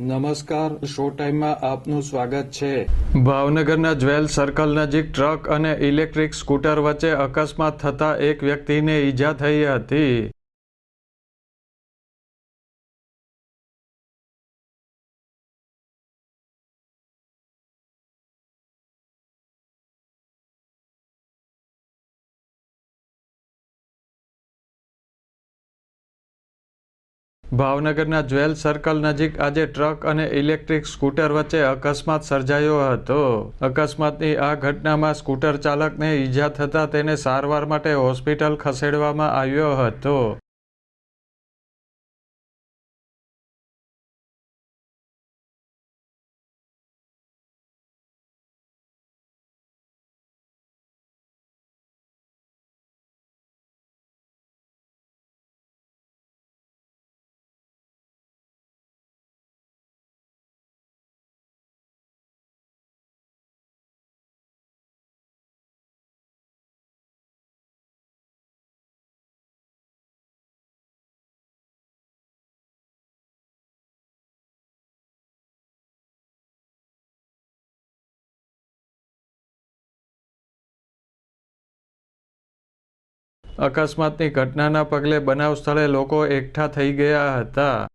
નમસ્કાર, શો ટાઈમમાં આપનું સ્વાગત છે. ભાવનગરના જ્વેલ સર્કલ નજીક ટ્રક અને ઇલેક્ટ્રિક સ્કૂટર વચ્ચે અકસ્માત થતા એક વ્યક્તિને ઈજા થઈ હતી. ભાવનગરના જ્વેલ સર્કલ નજીક આજે ટ્રક અને ઇલેક્ટ્રિક સ્કૂટર વચ્ચે અકસ્માત સર્જાયો હતો. અકસ્માતની આ ઘટનામાં સ્કૂટર ચાલકને ઈજા થતાં તેને સારવાર માટે હોસ્પિટલ ખસેડવામાં આવ્યો હતો. અકસ્માતની ઘટનાના પગલે બનાવ સ્થળે લોકો એકઠા થઈ ગયા હતા.